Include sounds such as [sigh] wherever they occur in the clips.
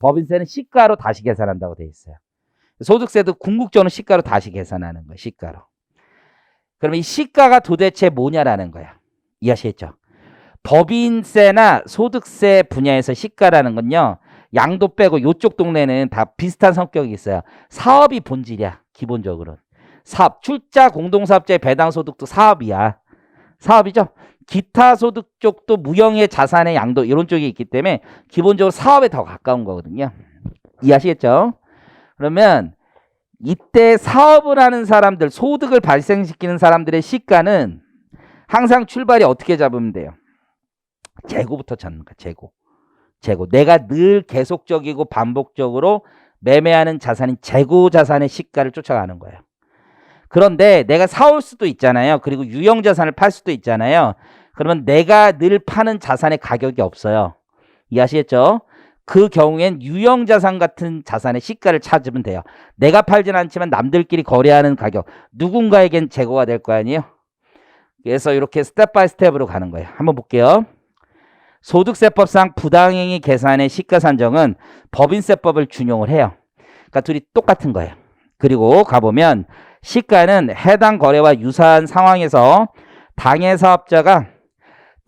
법인세는 시가로 다시 계산한다고 돼 있어요. 소득세도 궁극적으로 시가로 다시 계산하는 거예요. 시가로. 그러면 이 시가가 도대체 뭐냐라는 거야. 이해하시겠죠? 법인세나 소득세 분야에서 시가라는 건요. 양도 빼고 요쪽 동네는 다 비슷한 성격이 있어요. 사업이 본질이야. 기본적으로는. 사업, 출자 공동사업자의 배당 소득도 사업이야. 사업이죠. 기타 소득 쪽도 무형의 자산의 양도 이런 쪽이 있기 때문에 기본적으로 사업에 더 가까운 거거든요. 이해하시겠죠? 그러면 이때 사업을 하는 사람들, 소득을 발생시키는 사람들의 시가는 항상 출발이 어떻게 잡으면 돼요? 재고부터 찾는 거야, 재고. 재고. 내가 늘 계속적이고 반복적으로 매매하는 자산인 재고 자산의 시가를 쫓아가는 거예요. 그런데 내가 사올 수도 있잖아요. 그리고 유형 자산을 팔 수도 있잖아요. 그러면 내가 늘 파는 자산의 가격이 없어요. 이해하시겠죠? 그 경우엔 유형 자산 같은 자산의 시가를 찾으면 돼요. 내가 팔진 않지만 남들끼리 거래하는 가격. 누군가에겐 재고가 될 거 아니에요? 그래서 이렇게 스텝 바이 스텝으로 가는 거예요. 한번 볼게요. 소득세법상 부당행위 계산의 시가 산정은 법인세법을 준용을 해요. 그러니까 둘이 똑같은 거예요. 그리고 가보면 시가는 해당 거래와 유사한 상황에서 당해 사업자가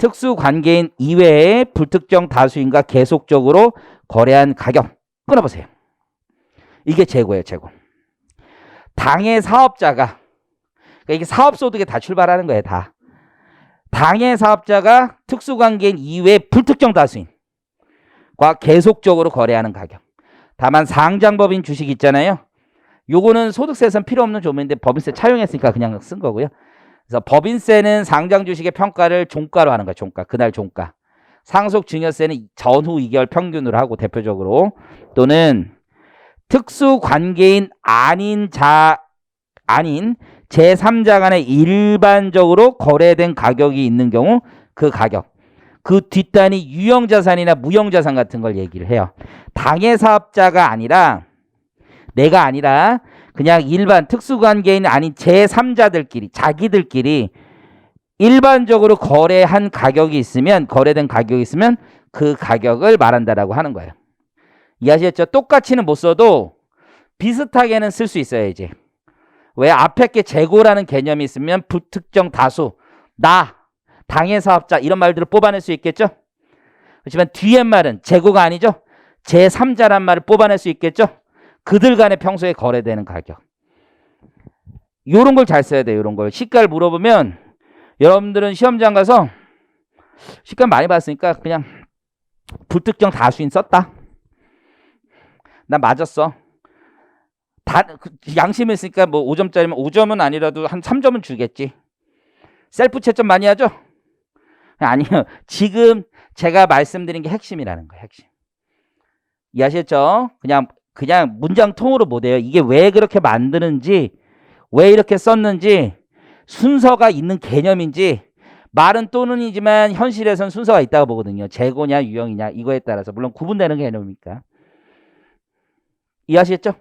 특수 관계인 이외의 불특정 다수인과 계속적으로 거래한 가격 끊어보세요. 이게 재고예요, 재고. 당해 사업자가 그러니까 이게 사업소득에 다 출발하는 거예요, 다. 당해 사업자가 특수 관계인 이외의 불특정 다수인과 계속적으로 거래하는 가격. 다만 상장법인 주식 있잖아요. 요거는 소득세에선 필요 없는 조문인데 법인세 차용했으니까 그냥 쓴 거고요. 그래서 법인세는 상장 주식의 평가를 종가로 하는 거예요. 종가. 그날 종가. 상속 증여세는 전후 2개월 평균으로 하고 대표적으로 또는 특수 관계인 아닌 자 아닌 제3자 간에 일반적으로 거래된 가격이 있는 경우 그 가격. 그 뒷단이 유형 자산이나 무형 자산 같은 걸 얘기를 해요. 당해 사업자가 아니라 내가 아니라 그냥 일반 특수관계인 아닌 제3자들끼리 자기들끼리 일반적으로 거래한 가격이 있으면 거래된 가격이 있으면 그 가격을 말한다라고 하는 거예요. 이해하셨죠? 똑같이는 못 써도 비슷하게는 쓸 수 있어요, 이제. 왜 앞에 게 재고라는 개념이 있으면 불특정 다수, 나, 당해 사업자 이런 말들을 뽑아낼 수 있겠죠? 그렇지만 뒤에 말은 재고가 아니죠? 제3자란 말을 뽑아낼 수 있겠죠? 그들 간에 평소에 거래되는 가격. 요런 걸 잘 써야 돼요. 요런 걸. 시가를 물어보면 여러분들은 시험장 가서 시가 많이 봤으니까 그냥 불특정 다수인 썼다. 나 맞았어. 다 그, 양심이 있으니까 뭐 5점짜리면 5점은 아니라도 한 3점은 주겠지. 셀프 채점 많이 하죠? 아니요. [laughs] 지금 제가 말씀드린 게 핵심이라는 거예요. 핵심. 이해하셨죠? 그냥 그냥 문장 통으로 못 해요. 이게 왜 그렇게 만드는지, 왜 이렇게 썼는지, 순서가 있는 개념인지, 말은 또는이지만 현실에선 순서가 있다고 보거든요. 재고냐, 유형이냐, 이거에 따라서. 물론 구분되는 개념이니까. 이해하시겠죠?